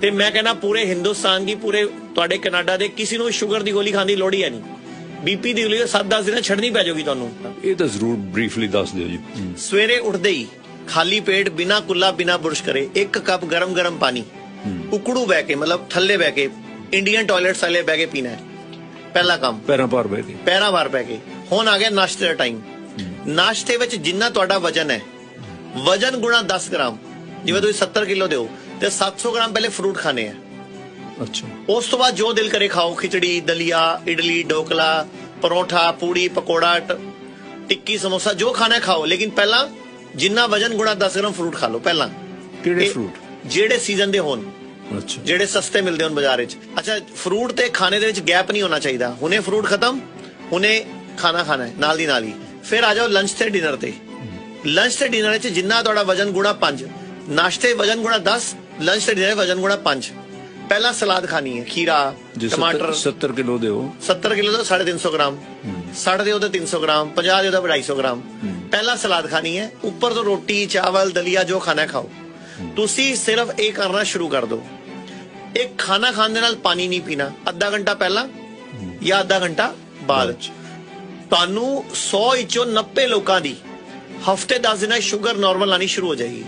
ਤੇ ਮੈਂ ਕਹਿੰਦਾ ਪੂਰੇ ਹਿੰਦੁਸਤਾਨ ਦੀ ਪੂਰੇ ਤੁਹਾਡੇ ਕੈਨੇਡਾ ਦੇ ਕਿਸੇ ਨੂੰ ਸ਼ੂਗਰ ਦੀ ਗੋਲੀ ਖਾਣ ਦੀ ਲੋੜ ਹੀ ਹੈ ਨਹੀਂ। ਬੀਪੀ ਦੀ ਗੋਲੀ 7-10 ਦਿਨਾਂ ਛੱਡਣੀ ਪੈ ਜਾਊਗੀ ਤੁਹਾਨੂੰ। ਇਹ ਤਾਂ ਜ਼ਰੂਰ ਬਰੀਫਲੀ ਦੱਸ ਦਿਓ ਜੀ। ਸਵੇਰੇ ਉੱਠਦੇ ਹੀ ਖਾਲੀ ਪੇਟ ਬਿਨਾ ਕੁੱਲਾ ਬਿਨਾ ਬੁਰਸ਼ ਕਰੇ ਇੱਕ ਕੱਪ ਗਰਮ-ਗਰਮ ਪਾਣੀ ਉਕੜੂ ਬਹਿ ਕੇ ਮਤਲਬ ਥੱਲੇ ਬਹਿ ਕੇ ਇੰਡੀਅਨ ਟਾਇਲਟਸ ਵਾਲੇ ਬਹਿ ਕੇ ਪੀਣਾ ਹੈ। ਪਹਿਲਾ ਕੰਮ। ਪੈਰਾਂ ਭਾਰ ਬੈ ਕੇ। ਪੈਰਾਂ ਵਾਰ ਪੈ ਕੇ। ਹੁਣ ਆ ਗਿਆ ਨਾਸ਼ਤੇ ਦਾ ਟਾਈਮ ਨਾਸ਼ਤੇ ਵਿੱਚ ਜਿੰਨਾ ਤੁਹਾਡਾ ਵਜਨ ਹੈ ਵਜਨ ਗੁਣਾ 10 ਗ੍ਰਾਮ ਜਿਵੇਂ ਤੁਸੀਂ 70 ਕਿਲੋ ਦਿਓ ਤੇ 700 ਗ੍ਰਾਮ ਪਹਿਲੇ ਫਰੂਟ ਖਾਣੇ ਆ। ਅੱਛਾ। ਉਸ ਤੋਂ ਬਾਅਦ ਜੋ ਦਿਲ ਕਰੇ ਖਾਓ ਖਿਚੜੀ ਦਲੀਆ ਇਡਲੀ ਢੋਕਲਾ ਪਰੌਂਠਾ ਪੂੜੀ ਪਕੌੜਾ ਟਿੱਕੀ ਸਮੋਸਾ ਜੋ ਖਾਣਾ ਖਾਓ ਲੇਕਿਨ ਪਹਿਲਾਂ ਜਿੰਨਾ ਵਜਨ ਗੁਣਾ 10 ਗ੍ਰਾਮ ਫਰੂਟ ਖਾ ਲਓ ਪਹਿਲਾਂ। ਕਿਹੜੇ ਫਰੂਟ ਜਿਹੜੇ ਸੀਜ਼ਨ ਦੇ ਹੋਣ। ਅੱਛਾ। ਜਿਹੜੇ ਸਸਤੇ ਮਿਲਦੇ ਹੋਣ ਬਾਜ਼ਾਰ ਵਿੱਚ। ਅੱਛਾ ਫਰੂਟ ਤੇ ਖਾਣੇ ਦੇ ਵਿੱਚ ਗੈਪ ਨਹੀਂ ਹੋਣਾ ਚਾਹੀਦਾ। ਹੁਣੇ ਫਰੂਟ ਖਤਮ ਹੁਣੇ ਖਾਣਾ ਖਾਣਾ ਹੈ ਨਾਲ ਦੀ ਨਾਲ ਹੀ। ਫਿਰ ਆ ਜਾਓ ਲੰਚ ਤੇ ਡਿਨਰ ਤੇ। ਲੰਚ ਤੇ ਡਿਨਰ ਵਿੱਚ ਜਿੰਨਾ ਤੁਹਾਡਾ ਵਜਨ ਗੁਣਾ 5 ਨਾਸ਼ਤੇ ਵਜਨ ਗੁਣਾ 10 ਲੰਚ ਤੇ ਡਿਨਰ ਵਜਨ ਗੁਣਾ 5 ਪਹਿਲਾਂ ਸਲਾਦ ਖਾਣੀ ਹੈ ਖੀਰਾ ਟਮਾਟਰ। 70 ਕਿਲੋ ਦਿਓ। 70 ਕਿਲੋ ਦਾ 350 ਗ੍ਰਾਮ। 60 ਦੇ ਉਹਦੇ 300 ਗ੍ਰਾਮ 50 ਦੇ ਉਹਦਾ 250 ਗ੍ਰਾਮ। ਪਹਿਲਾਂ ਸਲਾਦ ਖਾਣੀ ਹੈ ਉੱਪਰ ਤੋਂ ਰੋਟੀ ਚਾਵਲ ਦਲੀਆ ਜੋ ਖਾਣਾ ਖਾਓ। ਤੁਸੀਂ ਸਿਰਫ ਇਹ ਕਰਨਾ ਸ਼ੁਰੂ ਕਰ ਦਿਓ। ਇੱਕ ਖਾਣਾ ਖਾਣ ਦੇ ਨਾਲ ਪਾਣੀ ਨਹੀਂ ਪੀਣਾ ਅੱਧਾ ਘੰਟਾ ਪਹਿਲਾਂ ਜਾਂ ਅੱਧਾ ਘੰਟਾ ਬਾਅਦ। ਤੁਹਾਨੂੰ 100 ਵਿੱਚੋਂ 90 ਲੋਕਾਂ ਦੀ ਹਫ਼ਤੇ 10 ਦਿਨਾਂ ਸ਼ੂਗਰ ਨਾਰਮਲ ਆਣੀ ਸ਼ੁਰੂ ਹੋ ਜਾਏਗੀ।